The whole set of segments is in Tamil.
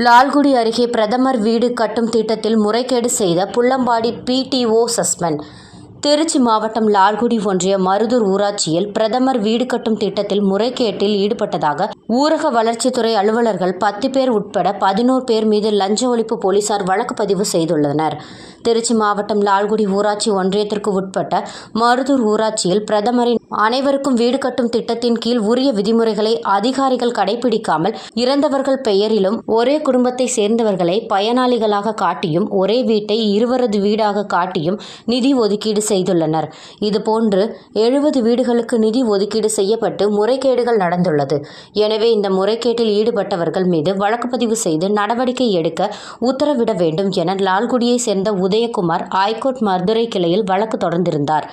லால்குடி அருகே பிரதமர் வீடு கட்டும் திட்டத்தில் முறைகேடு செய்த புள்ளம்பாடி பிடிஓ சஸ்பெண்ட் திருச்சி மாவட்டம் லால்குடி ஒன்றிய மருதூர் ஊராட்சியில் பிரதமர் வீடு கட்டும் திட்டத்தில் முறைகேட்டில் ஈடுபட்டதாக ஊரக வளர்ச்சித்துறை அலுவலர்கள் பத்து பேர் உட்பட பதினோரு பேர் மீது லஞ்ச ஒழிப்பு போலீசார் வழக்கு பதிவு செய்துள்ளனர். திருச்சி மாவட்டம் லால்குடி ஊராட்சி ஒன்றியத்திற்கு உட்பட்ட மருதூர் ஊராட்சியில் பிரதமரின் அனைவருக்கும் வீடு கட்டும் திட்டத்தின் கீழ் உரிய விதிமுறைகளை அதிகாரிகள் கடைபிடிக்காமல் இறந்தவர்கள் பெயரிலும் ஒரே குடும்பத்தை சேர்ந்தவர்களை பயனாளிகளாக காட்டியும் ஒரே வீட்டை இருவரது வீடாக காட்டியும் நிதி ஒதுக்கீடு செய்துள்ளனர். இதுபோன்று எழுபது வீடுகளுக்கு நிதி ஒதுக்கீடு செய்யப்பட்டு முறைகேடுகள் நடந்துள்ளது. எனவே இந்த முறைகேட்டில் ஈடுபட்டவர்கள் மீது வழக்கு பதிவு செய்து நடவடிக்கை எடுக்க உத்தரவிட வேண்டும் என லால்குடியை சேர்ந்த உதயகுமார் ஐகோர்ட் மதுரை கிளையில் வழக்கு தொடர்ந்திருந்தார்.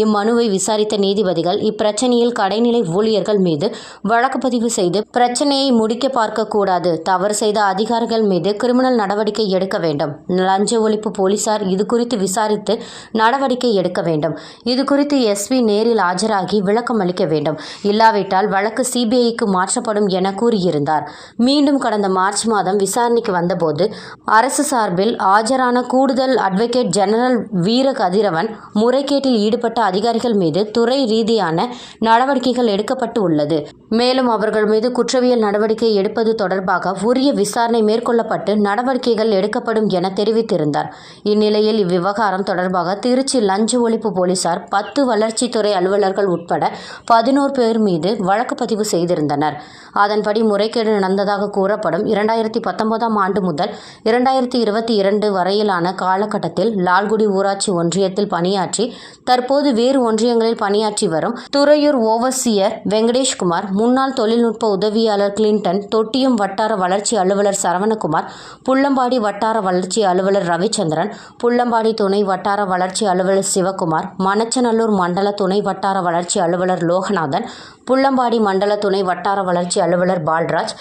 இம்மனுவை விசாரித்த நீதிபதிகள் இப்பிரச்சனையில் கடைநிலை ஊழியர்கள் மீது வழக்கு பதிவு செய்து பிரச்சனையை முடிக்க பார்க்க கூடாது தவறு செய்த அதிகாரிகள் மீது கிரிமினல் நடவடிக்கை எடுக்க வேண்டும். லஞ்ச ஒழிப்பு போலீசார் இதுகுறித்து விசாரித்து நடவடிக்கை எடுக்க வேண்டும். இது குறித்து எஸ்பி நேரில் ஆஜராகி விளக்கம் அளிக்க வேண்டும். இல்லாவிட்டால் வழக்கு சிபிஐக்கு மாற்றப்படும் என கூறியிருந்தார். மீண்டும் கடந்த மார்ச் மாதம் விசாரணைக்கு வந்தபோது அரசு சார்பில் ஆஜரான கூடுதல் அட்வொகேட் ஜெனரல் வீர கதிரவன் முறைகேட்டில் ஈடுபட்ட அதிகாரிகள் மீது துறை ரீதியான நடவடிக்கைகள் எடுக்கப்பட்டு உள்ளது மேலும் அவர்கள் மீது குற்றவியல் நடவடிக்கை எடுப்பது தொடர்பாக உரிய விசாரணை மேற்கொள்ளப்பட்டு நடவடிக்கைகள் எடுக்கப்படும் என தெரிவித்திருந்தார். இந்நிலையில் இவ்விவகாரம் தொடர்பாக திருச்சி லஞ்ச ஒழிப்பு போலீசார் பத்து வளர்ச்சித்துறை அலுவலர்கள் உட்பட பதினோரு பேர் மீது வழக்கு பதிவு செய்திருந்தனர். அதன்படி முறைகேடு நடந்ததாக கூறப்படும் இரண்டாயிரத்தி பத்தொன்பதாம் ஆண்டு முதல் இரண்டாயிரத்தி இருபத்தி இரண்டு வரையிலான காலகட்டத்தில் லால்குடி ஊராட்சி ஒன்றியத்தில் பணியாற்றி தற்போது வேறு ஒன்றியங்களில் பணியாற்றி வரும் துறையூர் ஓவர்சியர் வெங்கடேஷ்குமார் முன்னாள் தொழில்நுட்ப உதவியாளர் கிளின்டன் தொட்டியம் வட்டார வளர்ச்சி அலுவலர் சரவணகுமார் புள்ளம்பாடி வட்டார வளர்ச்சி அலுவலர் ரவிச்சந்திரன் புள்ளம்பாடி துணை வட்டார வளர்ச்சி அலுவலர் சிவகுமார் மணச்சநல்லூர் மண்டல துணை வட்டார வளர்ச்சி அலுவலர் லோகநாதன் புள்ளம்பாடி மண்டல துணை வட்டார வளர்ச்சி அலுவலர் பால்ராஜ்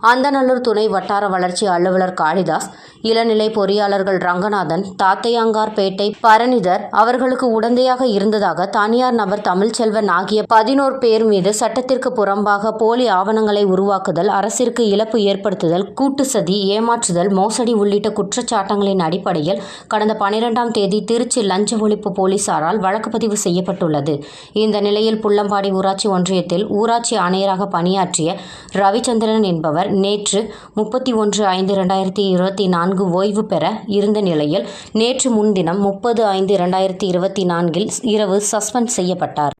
அந்தநல்லூர் துணை வட்டார வளர்ச்சி அலுவலர் காளிதாஸ் இளநிலை பொறியாளர்கள் ரங்கநாதன் தாத்தையாங்கார்பேட்டை பரணிதர் அவர்களுக்கு உடந்தையாக இருந்ததாக தனியார் நபர் தமிழ்ச்செல்வன் ஆகிய பதினோரு பேர் மீது சட்டத்திற்கு புறம்பாக போலி ஆவணங்களை உருவாக்குதல் அரசிற்கு இழப்பு ஏற்படுத்துதல் கூட்டு சதி ஏமாற்றுதல் மோசடி உள்ளிட்ட குற்றச்சாட்டங்களின் அடிப்படையில் கடந்த பனிரெண்டாம் தேதி திருச்சி லஞ்ச ஒழிப்பு போலீசாரால் வழக்கு பதிவு செய்யப்பட்டுள்ளது. இந்த நிலையில் புள்ளம்பாடி ஊராட்சி ஒன்றியத்தில் ஊராட்சி ஆணையராக பணியாற்றிய ரவிச்சந்திரன் என்பவர் நேற்று முப்பத்தி ஒன்று ஐந்து இரண்டாயிரத்தி இருபத்தி நான்கு ஓய்வு பெற இருந்த நிலையில் நேற்று முன்தினம் முப்பது ஐந்து இரண்டாயிரத்தி இருபத்தி நான்கில் இரவு சஸ்பெண்ட் செய்யப்பட்டார்.